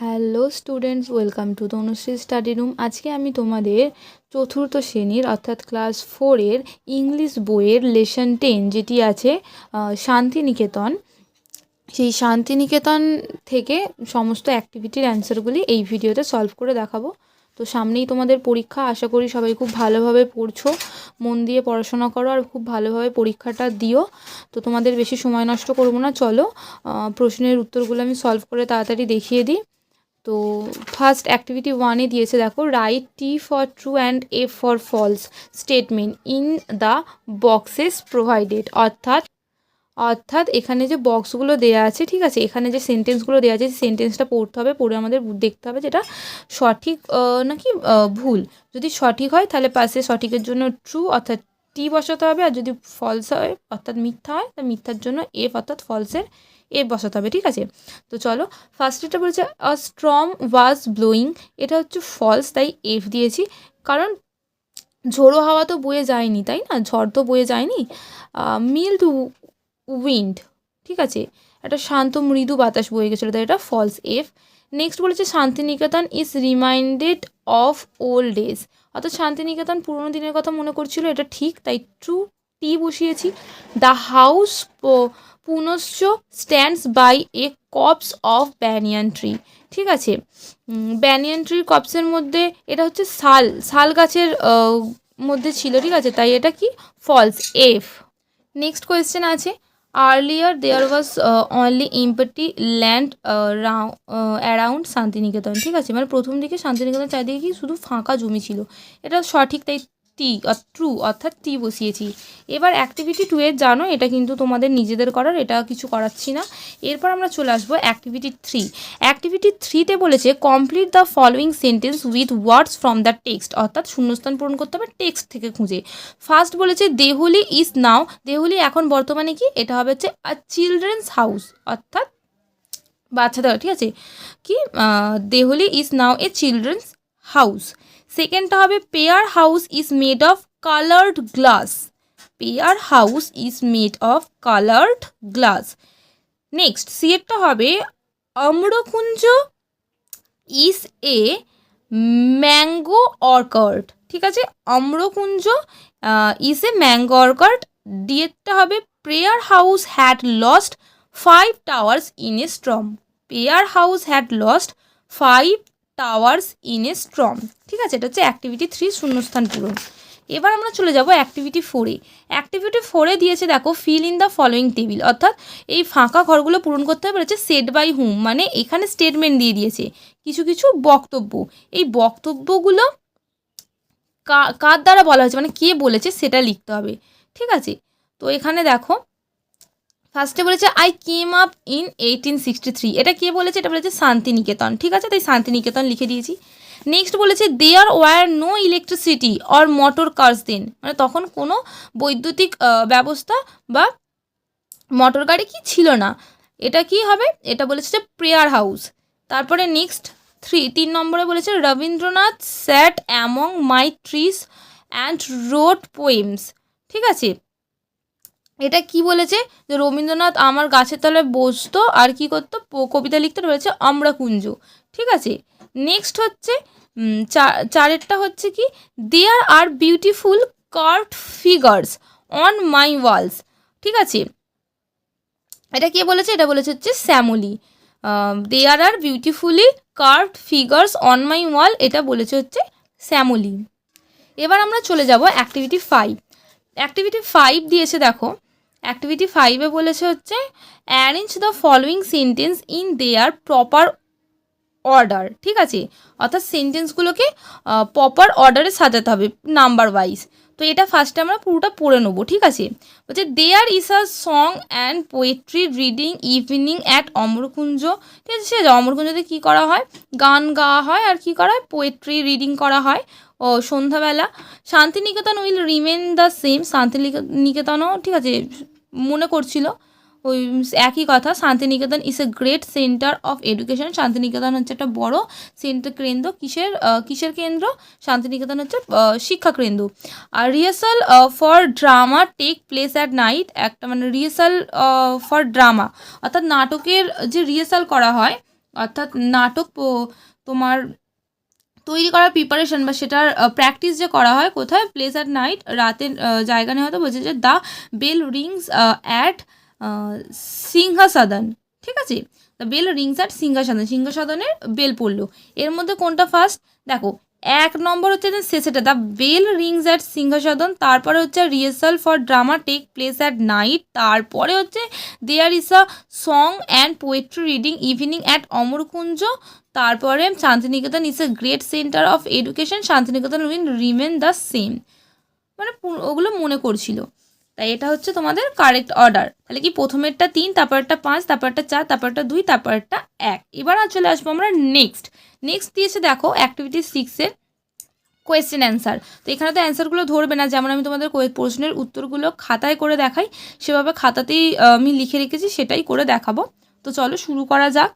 Hello students welcome to Tanushree study room আজকে আমি তোমাদের চতুর্থ শ্রেণির অর্থাৎ ক্লাস ফোরের ইংলিশ বইয়ের লেসন টেন যেটি আছে শান্তিনিকেতন। সেই শান্তিনিকেতন থেকে সমস্ত অ্যাক্টিভিটির অ্যান্সারগুলি এই ভিডিওতে সলভ করে দেখাবো। তো সামনেই তোমাদের পরীক্ষা, আশা করি সবাই খুব ভালোভাবে পড়ছো। মন দিয়ে পড়াশোনা করো আর খুব ভালোভাবে পরীক্ষাটা দিও। তো তোমাদের বেশি সময় নষ্ট করব না, চলো। প্রশ্নের উত্তরগুলো আমি সলভ করে তাড়াতাড়ি দেখিয়ে দিই। তো ফার্স্ট অ্যাক্টিভিটি ওয়ানে দিয়েছে, দেখো write T for true and a for false statement in the boxes provided অর্থাৎ অর্থাৎ এখানে যে বক্সগুলো দেওয়া আছে, ঠিক আছে? এখানে যে সেন্টেন্সগুলো দেওয়া আছে সেন্টেন্সটা পড়তে হবে, পড়ে আমাদের দেখতে হবে যেটা সঠিক নাকি ভুল। যদি সঠিক হয়, তাহলে পাশে সঠিকের জন্য ট্রু অর্থাৎ টি বসাতে হবে, আর যদি ফলস হয়, অর্থাৎ মিথ্যা হয় তা মিথ্যার জন্য এফ অর্থাৎ ফলসের এফ বসাতে হবে, ঠিক আছে? তো চলো ফার্স্ট এটা বলছে আ স্ট্রম ওয়াজ ব্লোয়িং এটা হচ্ছে ফলস তাই এফ দিয়েছি। কারণ ঝোড়ো হাওয়া তো বয়ে যায়নি, তাই না? ঝড় তো বয়ে যায়নি। মিল্ড উইন্ড ঠিক আছে? একটা শান্ত মৃদু বাতাস বয়ে গেছিল, তাই এটা ফলস এফ নেক্সট বলেছে, Santiniketan is reminded of old days অর্থাৎ শান্তিনিকেতন পুরোনো দিনের কথা মনে করছিল, এটা ঠিক, তাই ট্রু টি বসিয়েছি। The house Punashcha stands by a copse of banyan tree ঠিক আছে? ব্যানিয়ান ট্রির কপসের মধ্যে, এটা হচ্ছে শাল শাল গাছের মধ্যে ছিল, ঠিক আছে? তাই এটা কি? ফলস এফ নেক্সট কোয়েশ্চেন আছে। Earlier there was only empty land around Santiniketan ঠিক আছে? মানে প্রথম দিকে শান্তিনিকেতন চারিদিকে কি শুধু ফাঁকা জমি ছিল। এটা সঠিক তাই টি ট্রু অর্থাৎ টি বসিয়েছি। এবার অ্যাক্টিভিটি টু এর জানো, এটা কিন্তু তোমাদের নিজেদের করার, এটা কিছু করাচ্ছি না। এরপর আমরা চলে আসব অ্যাক্টিভিটি থ্রি অ্যাক্টিভিটি থ্রিতে বলেছে complete the following sentence with words from the text অর্থাৎ শূন্যস্থান পূরণ করতে হবে টেক্সট থেকে খুঁজে। ফার্স্ট বলেছে, দেহলি ইজ নাও দেহলি এখন বর্তমানে কি? এটা হবে হচ্ছে আ চিলড্রেন্স হাউস অর্থাৎ বাচ্চাদের, ঠিক আছে? কি? Dehali is now a children's house সেকেন্ডটা হবে prayer house is made of coloured glass prayer house is made of coloured glass next সিয়েরটা হবে অম্রকুঞ্জ ইজ এ ম্যাঙ্গো অর্কার্ড ঠিক আছে? অম্রকুঞ্জ ইজ এ ম্যাঙ্গো অর্কার্ড ডিয়েরটা হবে prayer house had lost five towers in a storm prayer house had lost five towers in a storm ঠিক আছে? এটা হচ্ছে activity three শূন্যস্থান পূরণ। এবার আমরা চলে যাব অ্যাক্টিভিটি ফোরে অ্যাক্টিভিটি ফোরে দিয়েছে, দেখো fill in the following table অর্থাৎ এই ফাঁকা ঘরগুলো পূরণ করতে হবে। বলেছে সেট বাই হুম মানে এখানে স্টেটমেন্ট দিয়ে দিয়েছে। কিছু কিছু বক্তব্য। এই বক্তব্যগুলো কার দ্বারা বলা হয়েছে? মানে কে বলেছে সেটা লিখতে হবে। ঠিক আছে? তো এখানে দেখো ফার্স্টে বলেছে I came up in eighteen sixty three এটা কে বলেছে? এটা বলেছে শান্তিনিকেতন। ঠিক আছে? তাই শান্তিনিকেতন লিখে দিয়েছি। নেক্সট বলেছে there were no electricity or motor cars then মানে তখন কোনো বৈদ্যুতিক ব্যবস্থা বা মোটর গাড়ি কি ছিল না। এটা কি হবে? এটা বলেছে যে প্রেয়ার হাউস তারপরে নেক্সট থ্রি তিন নম্বরে বলেছে, Rabindranath sat among my trees and wrote poems ঠিক আছে? এটা কি বলেছে? যে রবীন্দ্রনাথ আমার গাছের তলায় বসতো, আর কি করতো? কবিতা লিখতে রয়েছে অমরাকুঞ্জ ঠিক আছে? নেক্সট হচ্ছে চারেরটা হচ্ছে কি? There are beautiful curved figures on my walls ঠিক আছে? এটা কে বলেছে? এটা বলেছে হচ্ছে Shyamali. There are beautifully curved figures on my wall এটা বলেছে হচ্ছে শ্যামলি। এবার আমরা চলে যাব অ্যাক্টিভিটি ফাইভ অ্যাক্টিভিটি ফাইভ দিয়েছে, দেখো অ্যাক্টিভিটি ফাইভে বলেছে হচ্ছে arrange the following sentence in their proper order ঠিক আছে? অর্থাৎ সেন্টেন্সগুলোকে প্রপার অর্ডারে সাজাতে হবে নাম্বার ওয়াইজ তো এটা ফার্স্টে আমরা পুরোটা পড়ে নেব, ঠিক আছে? বলছে there is a song and poetry reading evening at Amarkunja ঠিক আছে? সে অমরকুঞ্জতে কী করা হয়? গান গাওয়া হয় আর কি করা হয়? পোয়েট্রি রিডিং করা হয়। ও সন্ধ্যাবেলা। Shantiniketan will remain the same শান্তিনিকেতনও ঠিক আছে, মনে করছিল। ওই একই কথা। Shantiniketan is a great centre of education Shantiniketan হচ্ছে একটা বড় সেন্টার কেন্দ্র। কিসের কিসের কেন্দ্র? শান্তিনিকেতন হচ্ছে শিক্ষা কেন্দ্র। আর rehearsal for drama take place at night একটা মানে রিহার্সাল ফর ড্রামা অর্থাৎ নাটকের যে রিহার্সাল করা হয়, অর্থাৎ নাটক তোমার তৈরি করার প্রিপারেশন বা সেটার প্র্যাকটিস যে করা হয় কোথায়? প্লেস অ্যাট নাইট রাতের জায়গা নিয়ে হয়তো বলছে যে the bell rings at Singhasadan. ঠিক আছে? The bell rings at Singhasadan, সিংহাসাদনের bell পড়ল। এর মধ্যে কোনটা ফার্স্ট দেখো এক নম্বর হচ্ছে শেষেটা the bell rings at Singhasadan তারপরে হচ্ছে rehearsal for drama take place at night তারপরে হচ্ছে there is a song and poetry reading evening at Amarkunja তারপরে Shantiniketan is a great centre of education Shantiniketan will remain the same মানে ওগুলো মনে করছিল। তাই এটা হচ্ছে তোমাদের কারেক্ট অর্ডার তাহলে কি প্রথমেরটা তিন, তারপরটা পাঁচ, তারপরটা চার, তারপরটা দুই, তারপরটা এক। এবার চলে আসব আমরা নেক্সট নেক্সট দিয়েছে দেখো অ্যাক্টিভিটি সিক্সের কোয়েশ্চেন অ্যান্সার তো এখানে তো অ্যান্সারগুলো ধরবে না, যেমন আমি তোমাদের প্রশ্নের উত্তরগুলো খাতায় করে দেখাই। সেভাবে খাতাতেই আমি লিখে রেখেছি, সেটাই করে দেখাবো। তো চলো শুরু করা যাক।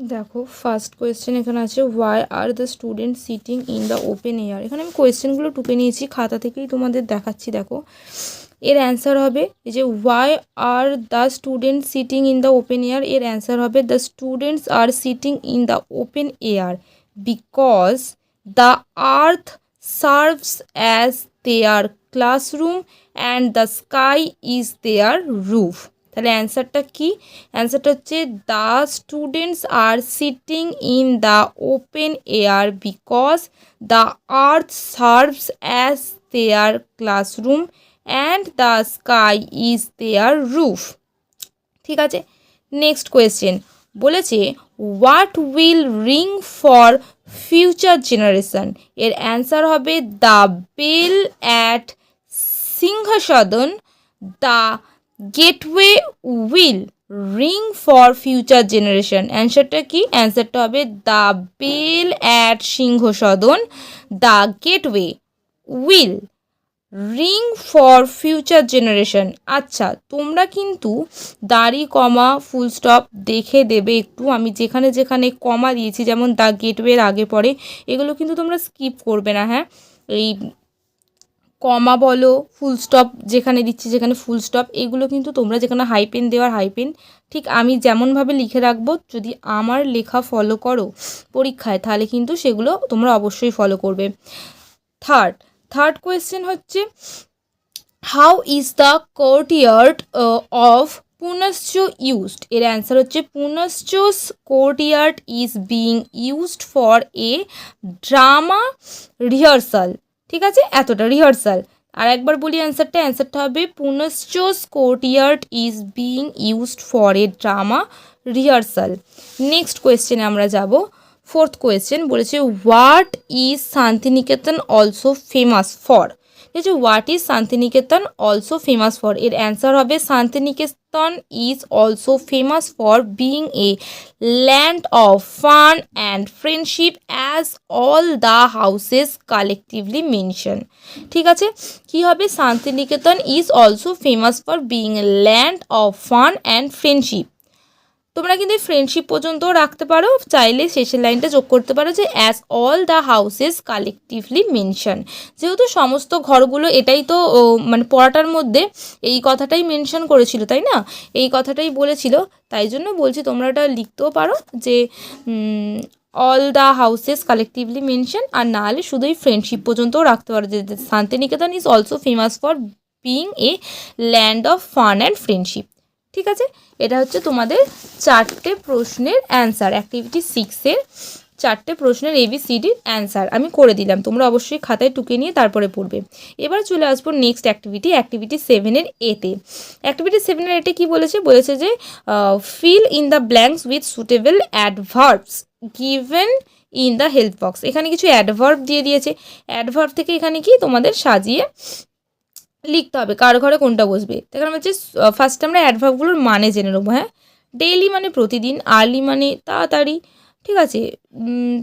দেখো ফার্স্ট কোয়েশ্চেন এখানে আছে why are the student sitting in the open air এখানে আমি কোয়েশ্চেনগুলো টুকে নিয়েছি, খাতা থেকেই তোমাদের দেখাচ্ছি, দেখো। এর অ্যান্সার হবে, এই যে why are the student sitting in the open air এর অ্যান্সার হবে the students are sitting in the open air because the earth serves as their classroom and the sky is their roof তাহলে অ্যান্সারটা কি? অ্যান্সারটা হচ্ছে, the students are sitting in the open air because the earth serves as their classroom and the sky is their roof. ঠিক আছে? Next question. বলেছে, what will ring for future generation? এর answer হবে, the bell at Singhasadan, the gateway will ring for future generation. অ্যান্সারটা কি? অ্যান্সারটা হবে the bell at Singhasadan the gateway will ring for future generation. আচ্ছা তোমরা কিন্তু দাড়ি, কমা, ফুল স্টপ দেখে দেবে একটু। আমি যেখানে যেখানে কমা দিয়েছি, যেমন দ্য গেটওয়ের আগে পরে এগুলো কিন্তু তোমরা স্কিপ করবে না হ্যাঁ? এই কমা বলো ফুল স্টপ যেখানে দিচ্ছি যেখানে ফুল স্টপ এগুলো কিন্তু তোমরা যেখানে হাই পেন দেওয়ার হাই পেন ঠিক আমি যেমনভাবে লিখে রাখব, যদি আমার লেখা ফলো করো পরীক্ষায়, তাহলে কিন্তু সেগুলো তোমরা অবশ্যই ফলো করবে। থার্ড থার্ড কোয়েশ্চেন হচ্ছে how is the courtyard of Punascha used এর অ্যান্সার হচ্ছে Punascha's courtyard is being used for a drama rehearsal ঠিক আছে? এতটা রিহার্সাল আর একবার বলি অ্যান্সারটা অ্যান্সারটা হবে Punascha courtyard is being used for a drama rehearsal next কোয়েশ্চেনে আমরা যাব। ফোর্থ কোয়েশ্চেন বলেছে what is Shantiniketan also famous for আছে what is Shantiniketan also famous for এর অ্যান্সার হবে Shantiniketan is also famous for being a land of fun and friendship as all the houses collectively mention ঠিক আছে? কি হবে? Shantiniketan is also famous for being a land of fun and friendship তোমরা কিন্তু friendship পর্যন্ত রাখতে পারো। চাইলে শেষের লাইনটা যোগ করতে পারো যে as all the houses collectively mention যেহেতু সমস্ত ঘরগুলো এটাই তো মানে পড়াটার মধ্যে এই কথাটাই মেনশন করেছিল, তাই না? এই কথাটাই বলেছিল। তাই জন্য বলছি তোমরা এটা লিখতেও পারো যে all the houses collectively mention আর না হলে শুধুই ফ্রেন্ডশিপ পর্যন্তও রাখতে পারো যে Shantiniketan is also famous for being a land of fun and friendship ঠিক আছে? এটা হচ্ছে তোমাদের চারটে প্রশ্নের অ্যান্সার অ্যাক্টিভিটি সিক্সের চারটে প্রশ্নের এবিসিডির অ্যান্সার আমি করে দিলাম। তোমরা অবশ্যই খাতায় টুকে নিয়ে তারপরে পড়বে। এবার চলে আসব নেক্সট অ্যাক্টিভিটি অ্যাক্টিভিটি সেভেনের এতে অ্যাক্টিভিটি সেভেনের এতে কি বলেছে? বলেছে যে fill in the blanks with suitable adverbs given in the help box এখানে কিছু অ্যাডভার্ব দিয়ে দিয়েছে। অ্যাডভার্ব থেকে এখানে কি? তোমাদের সাজিয়ে লিখতে হবে কার ঘরে কোনটা বসবে। তো এখানে হচ্ছে ফার্স্ট আমরা অ্যাডভার্বগুলোর মানে জেনে নেব হ্যাঁ? ডেইলি মানে প্রতিদিন আর্লি মানে তাড়াতাড়ি, ঠিক আছে?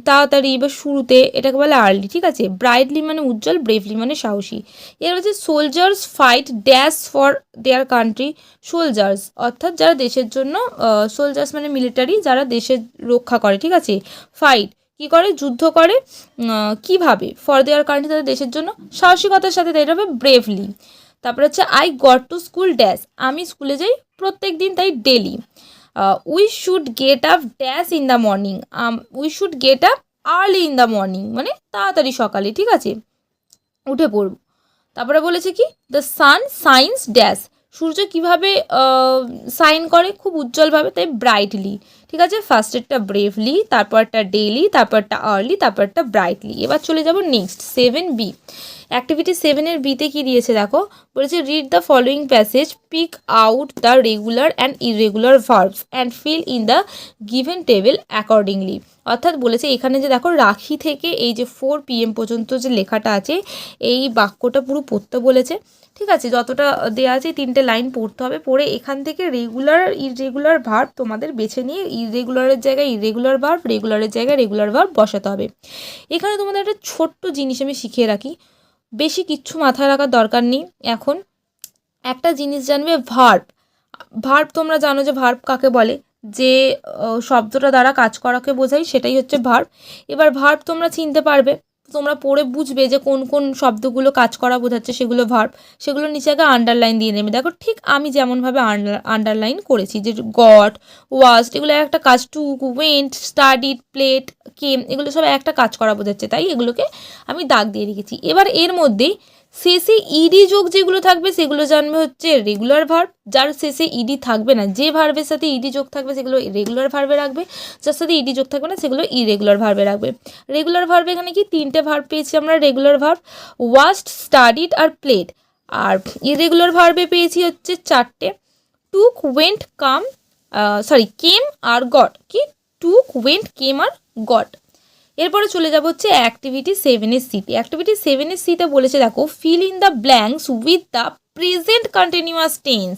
তাড়াতাড়ি বা শুরুতে এটাকে বলে আর্লি ঠিক আছে? ব্রাইটলি মানে উজ্জ্বল ব্রেভলি মানে সাহসী। এর হচ্ছে soldiers fight dash for their country soldiers অর্থাৎ যারা দেশের জন্য সোলজার্স মানে মিলিটারি যারা দেশের রক্ষা করে, ঠিক আছে? ফাইট কি করে, যুদ্ধ করে কীভাবে? ফর দেয়ার কান্ট্রি তাদের দেশের জন্য সাহসিকতার সাথে এটা হবে ব্রেভলি তারপর হচ্ছে I got to school dash আমি স্কুলে যাই প্রত্যেক দিন তাই daily we should get up dash in the morning we should get up early in the morning মানে তাড়াতাড়ি সকালে, ঠিক আছে? উঠে পড়ব। তারপরে বলেছে কি দ্য সান সাইন্স ড্যাশ সূর্য কীভাবে সাইন করে? খুব উজ্জ্বলভাবে, তাই ব্রাইটলি ঠিক আছে? ফার্স্টেরটা ব্রেভলি তারপরটা ডেইলি তারপরটা আর্লি তারপরটা ব্রাইটলি এবার চলে যাব নেক্সট সেভেন বি অ্যাক্টিভিটি সেভেনের বিতে কী দিয়েছে দেখো? বলেছে read the following passage pick out the regular and irregular verbs and fill in the given table accordingly অর্থাৎ বলেছে, এখানে যে দেখো, রাখি থেকে এই যে ফোর পিএম পর্যন্ত যে লেখাটা আছে, এই বাক্যটা পুরো পড়তে বলেছে। ঠিক আছে, যতটা দেওয়া আছে তিনটে লাইন পড়তে হবে। পড়ে এখান থেকে রেগুলার ইরেগুলার ভার্ব তোমাদের বেছে নিয়ে ইরেগুলারের জায়গায় ইরেগুলার ভার্ব রেগুলারের জায়গায় রেগুলার ভার্ব বসাতে হবে। এখানে তোমাদের একটা ছোট্ট জিনিস আমি শিখিয়ে রাখি। বেশি কিচ্ছু মাথায় রাখার দরকার নেই। এখন একটা জিনিস জানবে ভার্ব ভার্ব তোমরা জানো যে ভার্ব কাকে বলে? যে শব্দটা দ্বারা কাজ করাকে বোঝাই সেটাই হচ্ছে ভার্ব এবার ভার্ব তোমরা চিনতে পারবে। তোমরা পড়ে বুঝবে যে কোন কোন শব্দগুলো কাজ করা বোঝাচ্ছে, সেগুলো ভার্ব সেগুলো নিচে আগে আন্ডারলাইন দিয়ে নেবে। দেখো ঠিক আমি যেমনভাবে আন্ডারলাইন করেছি, যে গট ওয়াস্ট এগুলো একটা কাজ took went studied played came এগুলো সব একটা কাজ করা বোঝাচ্ছে, তাই এগুলোকে আমি দাগ দিয়ে রেখেছি। এবার এর মধ্যেই শেষে ইডি যোগ যেগুলো থাকবে, সেগুলো জানবে হচ্ছে রেগুলার ভার্ব যার শেষে ইডি থাকবে না, যে ভার্বের সাথে ইডি যোগ থাকবে, সেগুলো রেগুলার ভার্বে রাখবে। যার সাথে ইডি যোগ থাকবে না, সেগুলো ইরেগুলার ভার্বে রাখবে। রেগুলার ভার্বে এখানে কি? তিনটে ভার্ব পেয়েছি আমরা রেগুলার ভার্ব ওয়াস্ট স্টাডিড আর প্লেড আর ইরেগুলার ভার্বে পেয়েছি হচ্ছে চারটে। Took went come sorry came আর গট কি? টুক ওয়েন্ট কেম আর গট এরপরে চলে যাব হচ্ছে অ্যাক্টিভিটি সেভেনের সিতে অ্যাক্টিভিটি সেভেনের সিতে বলেছে, দেখো fill in the blanks with the present continuous tense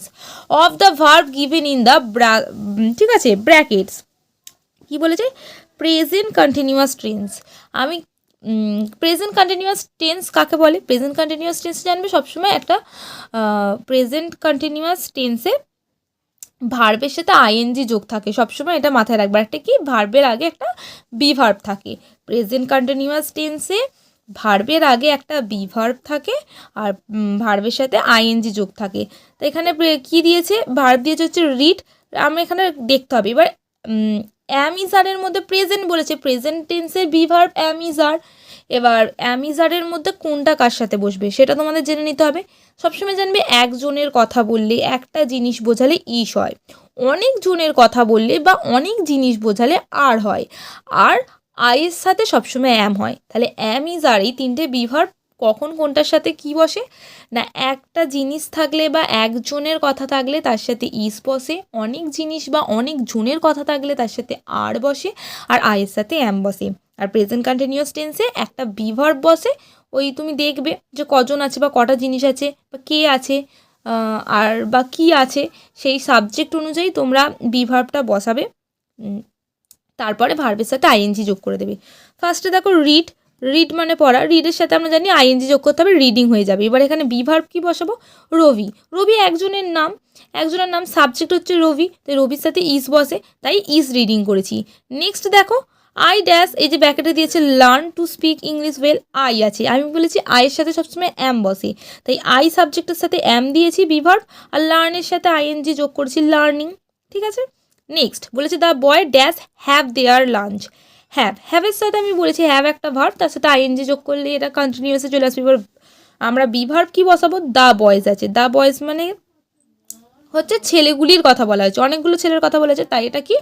of the verb given in the ঠিক আছে ব্র্যাকেটস কি বলেছে? প্রেজেন্ট কন্টিনিউয়াস টেন্স আমি প্রেজেন্ট কন্টিনিউয়াস টেন্স কাকে বলে? প্রেজেন্ট কন্টিনিউয়াস টেন্স জানবে সবসময় একটা প্রেজেন্ট কন্টিনিউয়াস টেন্সে ভার্বের সাথে আইএনজি যোগ থাকে। সবসময় এটা মাথায় রাখবে। একটা কি? ভার্বের আগে একটা বি ভার্ব থাকে প্রেজেন্ট কন্টিনিউয়াস টেন্সে ভার্বের আগে একটা বি ভার্ব থাকে আর ভার্বের সাথে আইএনজি যোগ থাকে। তো এখানে কি দিয়েছে? ভার্ব দিয়েছে হচ্ছে রিড আমি এখানে দেখতে হবে। এবার অ্যামিজারের মধ্যে প্রেজেন্ট বলেছে। প্রেজেন্ট টেন্সের বি ভার্ব অ্যামিজার এবার অ্যামিজারের মধ্যে কোনটা কার সাথে বসবে সেটা তোমাদের জেনে নিতে হবে। সবসময় জানবে একজনের কথা বললে একটা জিনিস বোঝালে ইস হয়, অনেক জনের কথা বললে বা অনেক জিনিস বোঝালে আর হয়, আর আইয়ের সাথে সবসময় অ্যাম হয়। তাহলে অ্যাম ইজ আর এই তিনটে বিভার কখন কোনটার সাথে কি বসে? না, একটা জিনিস থাকলে বা একজনের কথা থাকলে তার সাথে ইস বসে, অনেক জিনিস বা অনেক জনের কথা থাকলে তার সাথে আর বসে, আর আয়ের সাথে অ্যাম বসে। আর প্রেজেন্ট কন্টিনিউয়াস টেন্সে একটা বিভার বসে, ওই তুমি দেখবে যে কজন আছে বা কটা জিনিস আছে বা কে আছে আর বা কি আছে, সেই সাবজেক্ট অনুযায়ী তোমরা বিভার্বটা বসাবে। তারপরে ভার্বের সাথে আইএনজি যোগ করে দেবে। ফার্স্টে দেখো রিড রিড মানে পড়া রিডের সাথে আমরা জানি আইএনজি যোগ করতে হবে রিডিং হয়ে যাবে। এবার এখানে বিভার্ব কি বসাবো? রবি। রবি একজনের নাম একজনের নাম সাবজেক্ট হচ্ছে রবি, তাই রবির সাথে ইস বসে, তাই ইস রিডিং করেছি। নেক্সট দেখো আই ড্যাশ এই যে ব্যাকেটে দিয়েছে learn to speak English well I আছে। আমি বলেছি আইয়ের সাথে সবসময় অ্যাম বসে। তাই আই সাবজেক্টের সাথে অ্যাম দিয়েছি বিভার্ব আর লার্নের সাথে আইএনজি যোগ করেছি লার্নিং ঠিক আছে? নেক্সট বলেছে the boy dash have their lunch have হ্যাভের সাথে আমি বলেছি হ্যাভ একটা ভার্ব তার সাথে আইএনজি যোগ করলে এটা কন্টিনিউসে চলে আসবে। এবার আমরা বিভার্ব কি বসাবো? দ্য বয়েজ আছে। দ্য বয়েজ মানে হচ্ছে ছেলেগুলির কথা বলা হয়েছে। অনেকগুলো ছেলের কথা বলা হয়েছে, তাই এটা কি?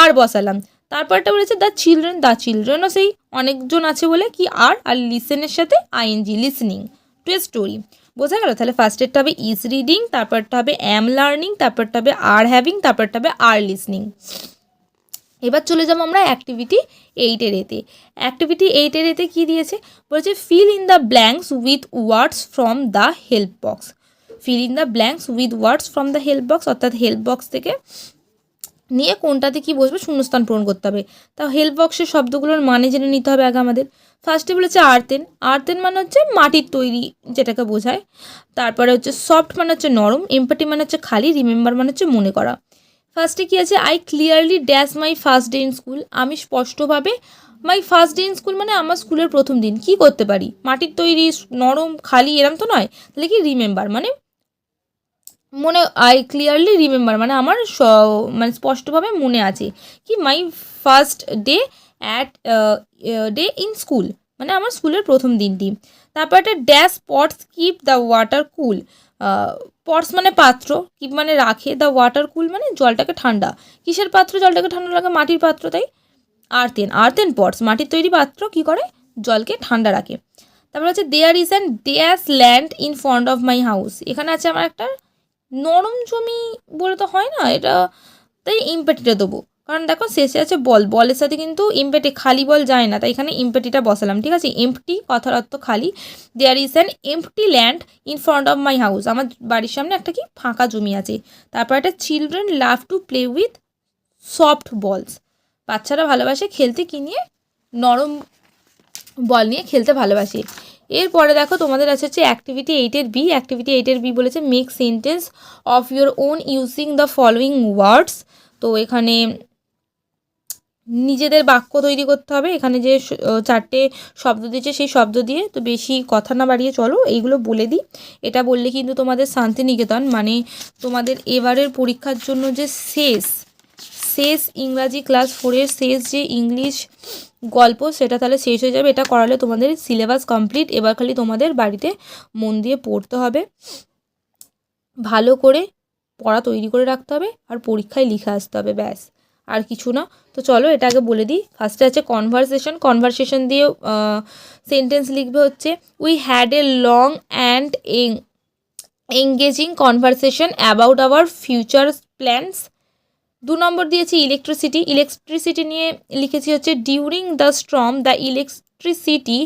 আর বসালাম। তারপরটা বলেছে দ্য চিলড্রেন দ্য চিলড্রেনও সেই অনেকজন আছে বলে কি আর আর লিসেনের সাথে ING listening to a story বোঝা গেল? তাহলে ফার্স্টেরটা হবে ইজ রিডিং তারপরটা হবে অ্যাম লার্নিং তারপরটা হবে আর হ্যাভিং তারপরটা হবে আর লিসনিং এবার চলে যাব আমরা অ্যাক্টিভিটি এইটের এতে। অ্যাক্টিভিটি এইটের এতে কী দিয়েছে? বলেছে fill in the blanks with words from the help box fill in the blanks with words from the help box অর্থাৎ হেল্প বক্স থেকে নিয়ে কোনটাতে কি বসবে শূন্যস্থান পূরণ করতে হবে। তা হেল্প বক্সের শব্দগুলোর মানে জেনে নিতে হবে আগে আমাদের। ফার্স্টে বলেছে আর্তেন আর্তেন মানে হচ্ছে মাটির তৈরি যেটাকে বোঝায়। তারপরে হচ্ছে সফট মানে হচ্ছে নরম এম্পাটি মানে হচ্ছে খালি রিমেম্বার মানে হচ্ছে মনে করা। ফার্স্টে কী আছে? I clearly dash my first day in school আমি স্পষ্টভাবে my first day in school মানে আমার স্কুলের প্রথম দিন। কি করতে পারি? মাটির তৈরি, নরম, খালি এরম তো নয়। তাহলে কি রিমেম্বার মানে মনে আই ক্লিয়ারলি রিমেম্বার মানে আমার স- মানে স্পষ্টভাবে মনে আছে কি my first day at day in school মানে আমার স্কুলের প্রথম দিনটি। তারপর একটা dash pots keep the water cool pots মানে পাত্র কিপ মানে রাখে দ্য ওয়াটার কুল মানে জলটাকে ঠান্ডা। কিসের পাত্র? জলটাকে ঠান্ডা রাখে, মাটির পাত্র, তাই? আর্থেন আর্থেন পটস মাটির তৈরি পাত্র কি করে? জলকে ঠান্ডা রাখে। তারপর হচ্ছে there is an dash land in front of my house এখানে আছে আমার একটা নরম জমি বলে তো হয় না, এটা তাই ইম্পেটিটা দেবো। কারণ দেখো শেষে আছে বল, বলের সাথে কিন্তু ইম্পেটি, খালি বল যায় না, তাই এখানে ইম্পেটিটা বসালাম, ঠিক আছে? এমটি কথার অর্থ খালি। There is an empty land in front of my house আমার বাড়ির সামনে একটা কি ফাঁকা জমি আছে। তারপর একটা children love to play with soft balls বাচ্চারা ভালোবাসে, খেলতে কি নিয়ে? নরম বল নিয়ে খেলতে ভালোবাসে। এরপরে দেখো তোমাদের আছে হচ্ছে অ্যাক্টিভিটি এইটের বি অ্যাক্টিভিটি এইটের বি বলেছে make sentence of your own using the following words তো এখানে নিজেদের বাক্য তৈরি করতে হবে, এখানে যে চারটে শব্দ দিয়েছে সেই শব্দ দিয়ে। তো বেশি কথা না বাড়িয়ে চলো, এইগুলো বলে দিই। এটা বললে কিন্তু তোমাদের শান্তিনিকেতন মানে তোমাদের এবারের পরীক্ষার জন্য যে শেষ শেষ ইংরাজি ক্লাস ফোরের শেষ যে ইংলিশ গল্প, সেটা তাহলে শেষ হয়ে যাবে। এটা করালে তোমাদের সিলেবাস কমপ্লিট এবার খালি তোমাদের বাড়িতে মন দিয়ে পড়তে হবে। ভালো করে পড়া তৈরি করে রাখতে হবে আর পরীক্ষায় লিখে আসতে হবে, ব্যাস। আর কিছু না। তো চলো এটা আগে বলে দিই। ফার্স্টে আছে কনভারসেশন কনভারসেশন দিয়ে সেন্টেন্স লিখবে হচ্ছে we had a long and এং engaging conversation about our future plans দু নম্বর দিয়েছি ইলেকট্রিসিটি ইলেকট্রিসিটি নিয়ে লিখেছি হচ্ছে during the storm the electricity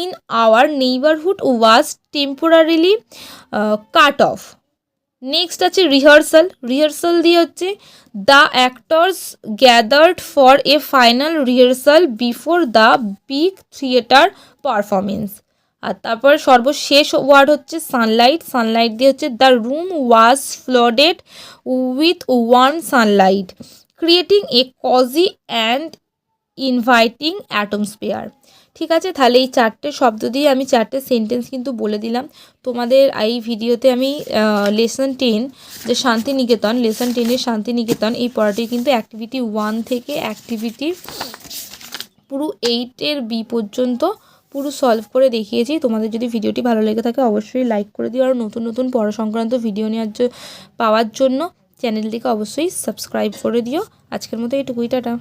in our neighbourhood was temporarily cut off next আছে রিহার্সাল রিহার্সাল দিয়ে হচ্ছে the actors gathered for a final rehearsal before the big theatre performance আর তারপর সর্বশেষ ওয়ার্ড হচ্ছে সানলাইট। সানলাইট দিয়ে হচ্ছে the room was flooded with warm sunlight, creating a cosy and inviting atmosphere ঠিক আছে, তাহলে এই চারটে শব্দ দিয়ে আমি চারটে সেন্টেন্স কিন্তু বলে দিলাম। তোমাদের এই ভিডিওতে আমি লেসন টেন যে শান্তিনিকেতন, লেসন টেনের শান্তিনিকেতন, এই পড়াটি কিন্তু অ্যাক্টিভিটি ওয়ান থেকে অ্যাক্টিভিটি পুরো এইটের বি পর্যন্ত পুরো সলভ করে দেখিয়েছি। তোমাদের যদি ভিডিওটি ভালো লেগে থাকে, অবশ্যই লাইক করে দিও। আর নতুন নতুন পড়া সংক্রান্ত ভিডিও নেওয়ার পাওয়ার জন্য চ্যানেলটিকে অবশ্যই সাবস্ক্রাইব করে দিও। আজকের মতো এইটুকুই টাটা।